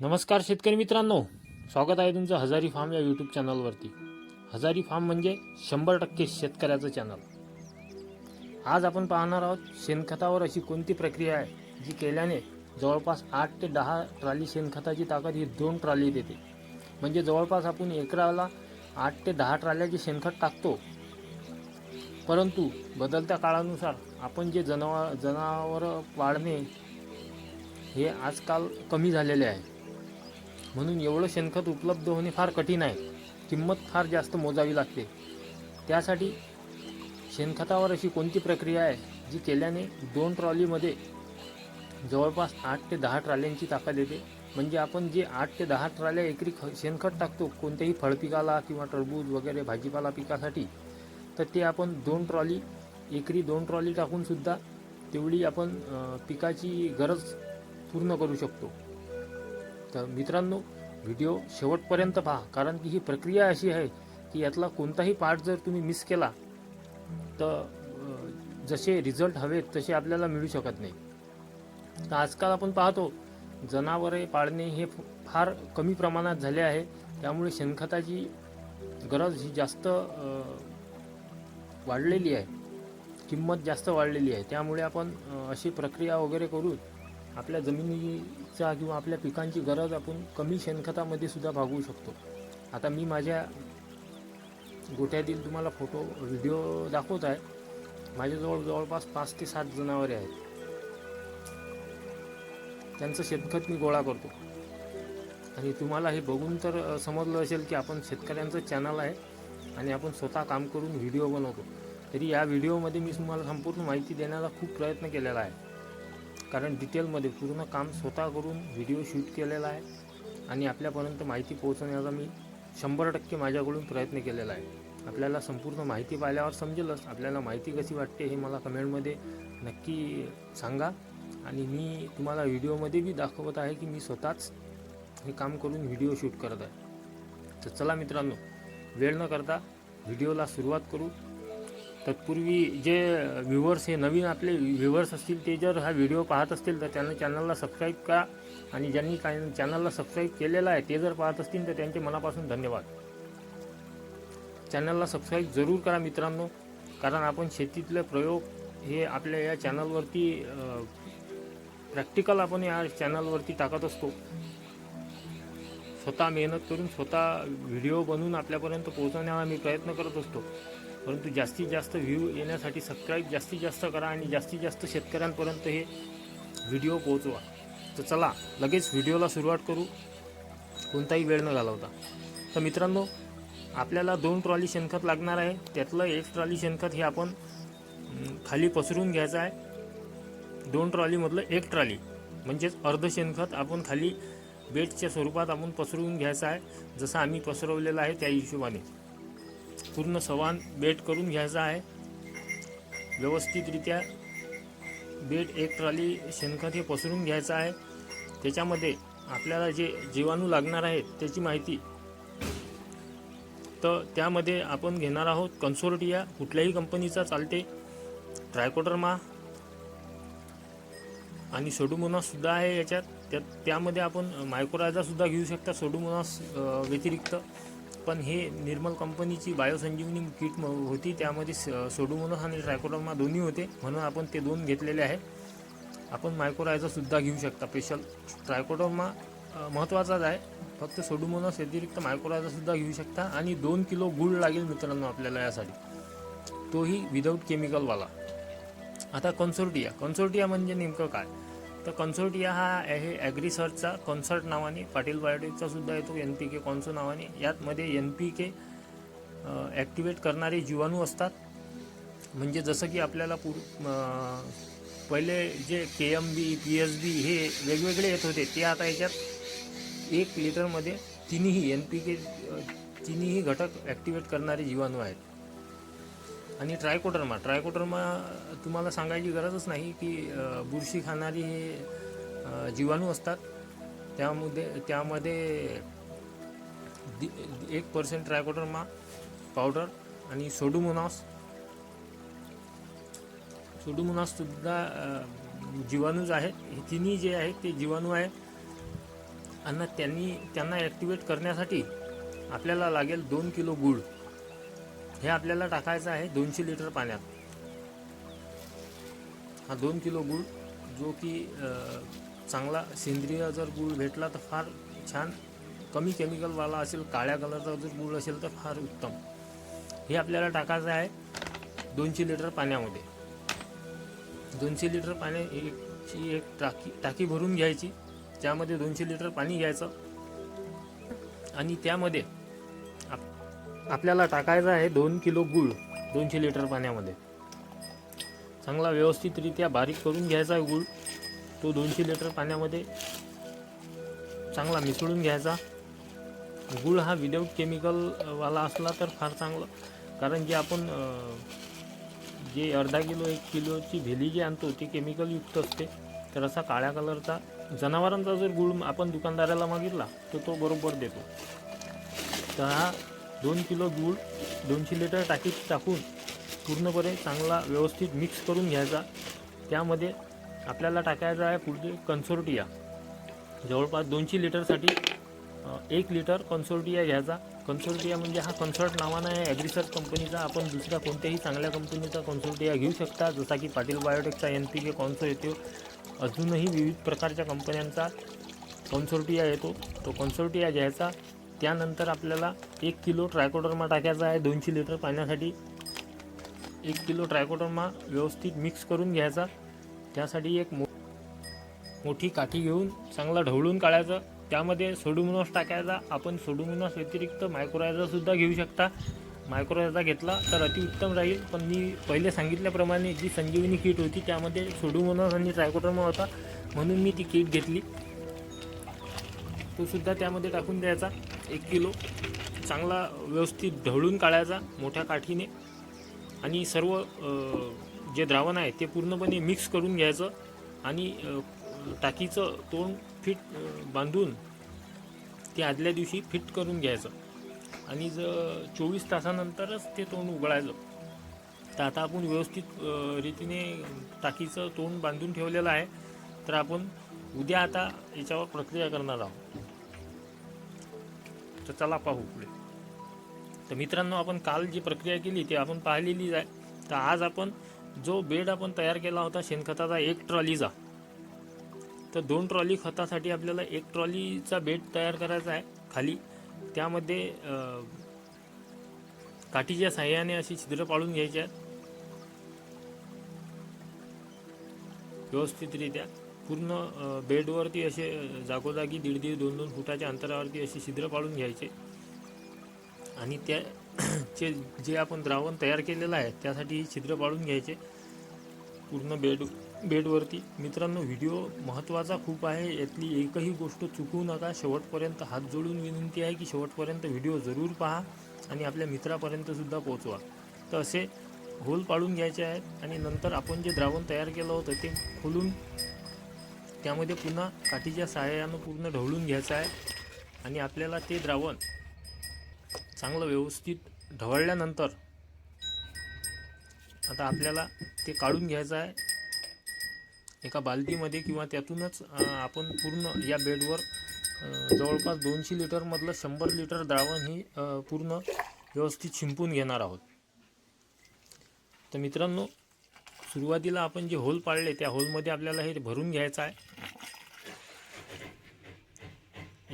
नमस्कार शेतकरी मित्रांनो. स्वागत आहे तुमचं हजारी फार्म या यूट्यूब चॅनलवरती. हजारी फार्म म्हणजे शंभर टक्के शेतकऱ्याचं चॅनल. आज आपण पाहणार आहोत शेणखतावर अशी कोणती प्रक्रिया आहे जी केल्याने जवळपास आठ ते दहा ट्राली शेणखताची ताकद ही दोन ट्राली देते म्हणजे जवळपास आपण एकराला आठ ते दहा ट्राल्याचे शेणखत टाकतो. परंतु बदलत्या काळानुसार आपण जे जनावर जनावरं पाळणे हे आजकाल कमी झालेले आहे. म्हणून एवढं शेणखत उपलब्ध होणे फार कठीण आहे. किंमत फार जास्त मोजावी लागते. त्यासाठी शेणखतावर अशी कोणती प्रक्रिया आहे जी केल्याने दोन ट्रॉलीमध्ये जवळपास आठ ते दहा ट्रॉल्यांची ताकद येते? म्हणजे आपण जे आठ ते दहा ट्रॉल्या एकरी ख शेणखत टाकतो कोणत्याही फळपिकाला किंवा टरबूज वगैरे भाजीपाला पिकासाठी तर ते आपण दोन ट्रॉली एकरी दोन ट्रॉली टाकूनसुद्धा तेवढी आपण पिकाची गरज पूर्ण करू शकतो. तर मित्रांनो व्हिडिओ शेवटपर्यंत पहा कारण की ही प्रक्रिया अशी आहे की यातला कोणताही पार्ट जर तुम्ही मिस केला तर जसे रिझल्ट हवेत तसे आपल्याला मिळू शकत नाही. तर आजकाल आपण पाहतो जनावरे पाळणे हे फार कमी प्रमाणात झाले आहे. त्यामुळे शेणखताची गरज ही जास्त वाढलेली आहे. किंमत जास्त वाढलेली आहे. त्यामुळे आपण अशी प्रक्रिया वगैरे करून आपल्या जमिनीचा किंवा आपल्या पिकांची गरज आपण कमी शेणखतामध्ये सुद्धा भागवू शकतो. आता मी माझ्या गोठ्यातील तुम्हाला फोटो व्हिडिओ दाखवत आहे. माझ्याजवळ जवळपास पाच ते सात जनावरे आहेत. त्यांचं शेणखत मी गोळा करतो. आणि तुम्हाला हे बघून तर समजलं असेल की आपण शेतकऱ्यांचं चॅनल आहे आणि आपण स्वतः काम करून व्हिडिओ बनवतो. तरी या व्हिडिओमध्ये मी तुम्हाला संपूर्ण माहिती देण्याचा खूप प्रयत्न केलेला आहे. कारण डिटेलमध्ये पूर्ण काम स्वतः करून व्हिडिओ शूट केलेला आहे. आणि आपल्यापर्यंत माहिती पोहोचवण्याचा मी शंभर टक्के माझ्याकडून प्रयत्न केलेला आहे. आपल्याला संपूर्ण माहिती पाहिल्यावर समजेलच आपल्याला माहिती कशी वाटते हे मला कमेंटमध्ये नक्की सांगा. आणि मी तुम्हाला व्हिडिओमध्ये बी दाखवत आहे की मी स्वतःच हे काम करून व्हिडिओ शूट करत आहे. तर चला मित्रांनो वेळ न करता व्हिडिओला सुरुवात करू. तत्पूर्वी जे व्ह्युअर्स हे नवीन आपले व्ह्युअर्स असतील ते जर हा व्हिडिओ पाहत असतील तर त्यांना चॅनलला सबस्क्राईब करा. आणि ज्यांनी काय चॅनलला सबस्क्राईब केलेला आहे ते जर पाहत असतील तर त्यांचे मनापासून धन्यवाद. चॅनलला सबस्क्राईब जरूर करा मित्रांनो कारण आपण शेतीतले प्रयोग हे आपल्या या चॅनलवरती प्रॅक्टिकल आपण या चॅनलवरती टाकत असतो. स्वतः मेहनत करून स्वतः व्हिडिओ बनवून आपल्यापर्यंत पोहोचवण्याचा मी प्रयत्न करत असतो. परंतु जास्तीत जास्त व्ह्यू येण्यासाठी सबस्क्राईब जास्तीत जास्त करा आणि जास्तीत जास्त शेतकऱ्यांपर्यंत हे व्हिडिओ पोहोचवा. तर चला लगेच व्हिडिओला सुरुवात करू. कोणताही वेळ न घालवता. तर मित्रांनो आपल्याला दोन ट्रॉली शेणखत लागणार आहे. त्यातलं एक ट्रॉली शेणखत हे आपण खाली पसरून घ्यायचं आहे. दोन ट्रॉलीमधलं एक ट्रॉली म्हणजेच अर्ध शेणखत आपण खाली बेडच्या स्वरूपात आपण पसरवून घ्यायचं आहे. जसं आम्ही पसरवलेलं आहे त्या हिशोबाने. पूर्ण सवान बेट करून घ्यायचा आहे. व्यवस्थितरित्या बेट एक ट्रॉली शेणखत हे पसरून घ्यायचं आहे. त्याच्यामध्ये आपल्याला जे जीवाणू लागणार आहेत त्याची माहिती. तर त्यामध्ये आपण घेणार आहोत कन्सोर्टिया कुठल्याही कंपनीचा चालते. ट्रायकोडर्मा आणि सोडुमोनाससुद्धा आहे याच्यात. त्या त्यामध्ये आपण मायक्रोरायझासुद्धा घेऊ शकता सोडोमोनास व्यतिरिक्त. पण हे निर्मल कंपनीची बायोसंजीवनी किट होती. त्यामध्ये स- आणि ट्रायकोडर्मा दोन्ही होते. म्हणून आपण ते दोन घेतलेले आहे. आपण मायक्रोरायझासुद्धा घेऊ शकता. स्पेशल ट्रायकोडर्मा महत्त्वाचाच आहे. फक्त सोडोमोनस व्यतिरिक्त मायक्रोरायझासुद्धा घेऊ शकता. आणि दोन किलो गुळ लागेल मित्रांनो आपल्याला यासाठी. तोही विदाऊट केमिकलवाला आता कन्सोर्टिया कन्सोर्टिया म्हणजे नेमकं काय? तर कन्सोर्टिया हा आहे ॲग्रिसर्चचा कॉन्सर्ट नावाने पाटील बायोटेकचा सुद्धा येतो एन पी के कॉन्सो नावाने. यातमध्ये एन पी के ॲक्टिवेट करणारे जीवाणू असतात. म्हणजे जसं की आपल्याला पूर पहिले जे K M B P S B हे वेगवेगळे येत होते ते आता याच्यात एक लिटरमध्ये तिन्ही एन पी के तिन्ही घटक ॲक्टिवेट करणारे जीवाणू आहेत. आणि ट्रायकोटरमा ट्रायकोटरमा तुम्हाला सांगायची गरजच नाही की बुरशी खाणारी हे जीवाणू असतात. त्यामध्ये त्यामध्ये दि- एक पर्सेंट ट्रायकोडर्मा पावडर आणि सोडुमोनॉस. सोडोमोनॉससुद्धा अ, जीवाणूच आहेत हे तिन्ही जे आहेत ते जीवाणू आहे आणि त्यांनी त्यांना ॲक्टिवेट करण्यासाठी आपल्याला लागेल दोन किलो गूळ. हे आपल्याला टाकायचं आहे दोनशे लिटर पाण्यात. हा दोन किलो गूळ जो की चांगला सेंद्रिय जर गूळ भेटला तर फार छान. कमी केमिकलवाला असेल काळ्या कलरचा जर गूळ असेल तर फार उत्तम. हे आपल्याला टाकायचं आहे दोनशे लिटर पाण्यामध्ये. दोनशे लिटर पाणी एकची एक टाकी टाकी भरून घ्यायची. त्यामध्ये दोनशे लिटर पाणी घ्यायचं. आणि त्यामध्ये आपल्याला टाकायचं आहे दोन किलो गूळ दोनशे लिटर पाण्यामध्ये. चांगला व्यवस्थितरित्या बारीक करून घ्यायचा आहे गूळ. तो दोनशे लिटर पाण्यामध्ये चांगला मिसळून घ्यायचा. गूळ हा विदाऊट केमिकलवाला असला तर फार चांगलं. कारण जे आपण जे अर्धा किलो एक किलोची भेली जी आणतो ती केमिकलयुक्त असते. तर असा काळ्या कलरचा जनावरांचा जर गुळ आपण दुकानदाराला मागितला तर तो बरोबर देतो. तर हा दोन किलो गूळ दोनशे लिटर टाकीत टाकून पूर्णपणे चांगला व्यवस्थित मिक्स करून घ्यायचा. त्यामध्ये आपल्याला टाकायचा आहे पुढचे कन्सोर्टिया जवळपास दोनशे लिटरसाठी एक लिटर कन्सोर्टिया घ्यायचा. कन्सोर्टिया म्हणजे हा कन्सर्ट नावानं आहे ॲग्रिसर्च कंपनीचा आपण दुसऱ्या कोणत्याही चांगल्या कंपनीचा कन्सोर्टिया घेऊ शकता. जसा की पाटील बायोटेकचा एन पी के कॉन्सो येतो. अजूनही विविध प्रकारच्या कंपन्यांचा कन्सोर्टिया येतो. तो कन्सोर्टिया घ्यायचा. त्यानंतर आपल्याला एक किलो ट्रायकोडर्मा टाकायचा आहे दोनशे लिटर पाण्यासाठी. एक किलो ट्रायकोडर्मा व्यवस्थित मिक्स करून घ्यायचा. त्यासाठी एक मो मोठी काठी घेऊन चांगला ढवळून काढायचं. त्यामध्ये सोडुमिनॉस टाकायचा. आपण सोडुमिनॉस व्यतिरिक्त मायक्रोरायझासुद्धा घेऊ शकता. मायक्रोरायझा घेतला तर अतिउत्तम राहील. पण मी पहिले सांगितल्याप्रमाणे जी संजीवनी किट होती त्यामध्ये सोडुमिनॉस आणि ट्रायकोडर्मा होता. म्हणून मी ती किट घेतली. तो सुद्धा त्यामध्ये टाकून द्यायचा. एक किलो. चांगला व्यवस्थित ढवळून काढायचा मोठ्या काठीने. आणि सर्व जे द्रावण आहे ते पूर्णपणे मिक्स करून घ्यायचं आणि टाकीचं तोंड फिट बांधून ते आदल्या दिवशी फिट करून घ्यायचं. आणि जर चोवीस तासानंतरच ते तोंड उघडायचं. तर आता आपण व्यवस्थित रीतीने टाकीचं तोंड बांधून ठेवलेलं आहे. तर आपण उद्या आता याच्यावर प्रक्रिया करणार आहोत. तर चला पाहू पुढे. तर मित्रांनो आपण काल जी प्रक्रिया केली ती आपण पाहिलेलीच आहे. तर आज आपण जो बेड आपण तयार केला होता शेणखताचा एक ट्रॉलीचा तर दोन ट्रॉली खतासाठी आपल्याला एक ट्रॉलीचा बेड तयार करायचा आहे खाली. त्यामध्ये काठीच्या साह्याने अशी छिद्र पाळून घ्यायची आहेत. व्यवस्थितरित्या. पूर्ण बेडवरती असे जागोजागी दीड दीड दोन दोन फुटाच्या अंतरावरती असे छिद्र पाडून घ्यायचे. आणि त्या चे जे आपण द्रावण तयार केलेलं आहे त्यासाठी छिद्र पाडून घ्यायचे. पूर्ण बेड बेडवरती. मित्रांनो व्हिडिओ महत्त्वाचा खूप आहे. यातली एकही गोष्ट चुकवू नका. शेवटपर्यंत हात जोडून विनंती आहे की शेवटपर्यंत व्हिडिओ जरूर पहा आणि आपल्या मित्रापर्यंतसुद्धा पोचवा तर असे होल पाडून घ्यायचे आहेत आणि नंतर आपण जे द्रावण तयार केलं होतं ते खोलून त्यामध्ये पुन्हा काठीच्या सहाय्यानं पूर्ण ढवळून घ्यायचं आहे. आणि आपल्याला ते द्रावण चांगलं व्यवस्थित ढवळल्यानंतर आता आपल्याला ते काढून घ्यायचं आहे. एका बाल्टीमध्ये किंवा त्यातूनच आपण पूर्ण या बेडवर जवळपास दोनशे लिटरमधलं शंभर लिटर द्रावण ही पूर्ण व्यवस्थित शिंपून घेणार आहोत. तर मित्रांनो सुरुवातीला आपण जे होल पाडले त्या होलमध्ये आपल्याला हे भरून घ्यायचं आहे.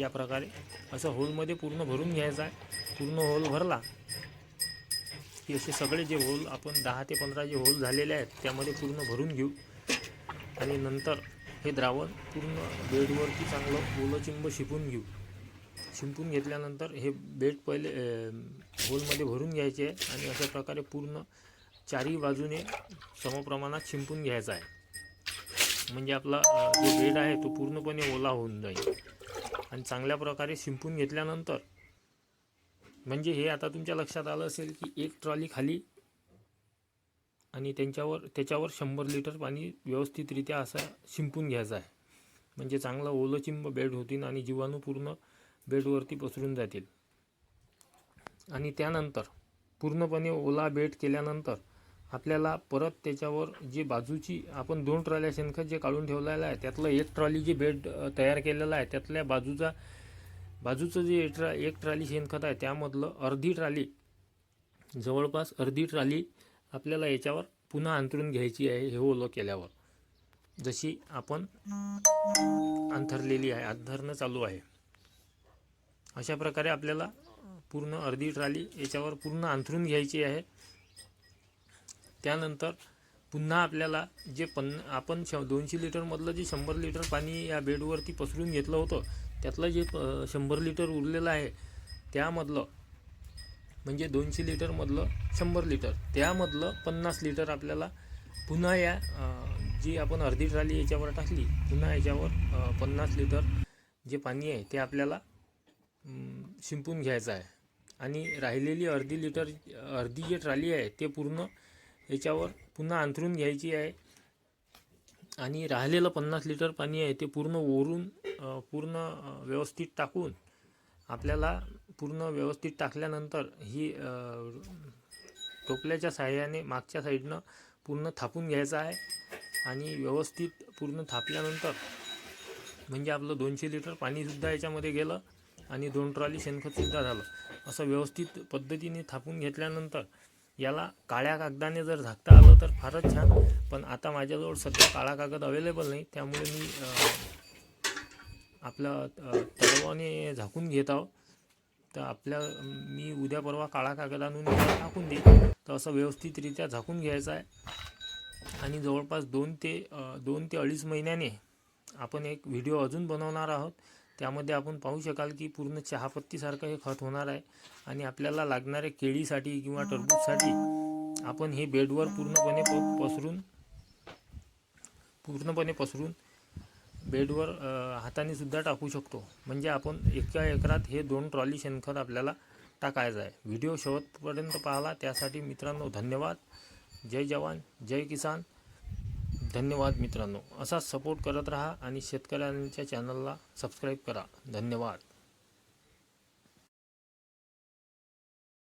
या प्रकारे असं होलमध्ये पूर्ण भरून घ्यायचं आहे. पूर्ण होल भरला की असे सगळे जे होल आपण दहा ते पंधरा जे होल झालेले आहेत त्यामध्ये पूर्ण भरून घेऊ. आणि नंतर हे द्रावण पूर्ण बेडवरती चांगलं ओलचिंब शिपून घेऊ. शिंपून घेतल्यानंतर हे बेड पहिले होलमध्ये भरून घ्यायचे आहे. आणि अशा प्रकारे पूर्ण चारही बाजूने समप्रमाणात शिंपून घ्यायचा आहे. म्हणजे आपला जो बेड आहे तो पूर्णपणे ओला होऊन जाईल. आणि चांगल्या प्रकारे शिंपून घेतल्यानंतर म्हणजे हे आता तुमच्या लक्षात आलं असेल की एक ट्रॉली खाली आणि त्यांच्यावर त्याच्यावर शंभर लिटर पाणी व्यवस्थितरित्या असं शिंपून घ्यायचं आहे. म्हणजे चांगलं ओलचिंब बेड होतील आणि जीवाणू पूर्ण बेडवरती पसरून जातील. आणि त्यानंतर पूर्णपणे ओला बेड केल्यानंतर आपल्याला परत त्याच्यावर जे बाजूची आपण दोन ट्रॉल्या शेणखत जे काढून ठेवलेलं आहे त्यातलं एक ट्रॉली जे बेड तयार केलेलं आहे त्यातल्या बाजूचा बाजूचं जे ट्रा एक ट्राली शेणखत आहे त्यामधलं अर्धी ट्राली जवळपास अर्धी ट्राली आपल्याला याच्यावर पुन्हा अंतरून घ्यायची आहे हे ओलं केल्यावर. जशी आपण अंथरलेली आहे अंथरणं चालू आहे. अशा प्रकारे आपल्याला पूर्ण अर्धी ट्राली याच्यावर पूर्ण अंथरून घ्यायची आहे. त्यानंतर पुन्हा आपल्याला जे पन्न आपण श दोनशे लिटरमधलं जे शंभर लिटर पाणी या बेडवरती पसरून घेतलं होतं त्यातलं जे शंभर लिटर उरलेलं आहे त्यामधलं म्हणजे दोनशे लिटरमधलं शंभर लिटर त्यामधलं पन्नास लिटर आपल्याला पुन्हा या जी आपण अर्धी ट्राली याच्यावर टाकली पुन्हा याच्यावर पन्नास लिटर जे पाणी आहे ते आपल्याला शिंपून घ्यायचं आहे. आणि राहिलेली अर्धी लिटर अर्धी जी ट्राली आहे ते पूर्ण याच्यावर पुन्हा अंथरून घ्यायची आहे. आणि राहिलेलं पन्नास लिटर पाणी आहे ते पूर्ण ओरून पूर्ण व्यवस्थित टाकून आपल्याला पूर्ण व्यवस्थित टाकल्यानंतर ही टोपल्याच्या साह्याने मागच्या साईडनं पूर्ण थापून घ्यायचं आहे. आणि व्यवस्थित पूर्ण थापल्यानंतर म्हणजे आपलं दोनशे लिटर पाणीसुद्धा याच्यामध्ये गेलं आणि दोन ट्रॉली शेणखतसुद्धा झालं. असं व्यवस्थित पद्धतीने थापून घेतल्यानंतर याला काळ्या कागदाने जर झाकता आलं तर फारच छान. पण आता माझ्याजवळ सध्या काळा कागद अवेलेबल नाही. त्यामुळे मी अ, आपलं तळवाने झाकून घेत आहो. तर आपल्या मी उद्या परवा काळा कागद आणून टाकून देईन. तर असं व्यवस्थितरित्या झाकून घ्यायचं आहे. आणि जवळपास दोन ते दोन ते अडीच महिन्याने आपण एक व्हिडिओ अजून बनवणार आहोत. त्यामध्ये आपण पाहू शकाल की पूर्ण चहापत्तीसारखं हे खत होणार आहे आणि आपल्याला लागणारे केळीसाठी किंवा टरबूजसाठी आपण हे बेडवर पूर्णपणे पसरून पूर्णपणे पसरून बेडवर हाताने सुद्धा टाकू शकतो. म्हणजे आपण एका एकरात हे दोन ट्रॉली शेणखत आपल्याला टाकायचं आहे. व्हिडिओ शेवटपर्यंत पाहिला. त्यासाठी मित्रांनो धन्यवाद. जय जवान. जय किसान. धन्यवाद मित्रांनो. असाच सपोर्ट करत राहा आणि शेतकऱ्यांच्या चॅनलला सबस्क्राईब करा. धन्यवाद.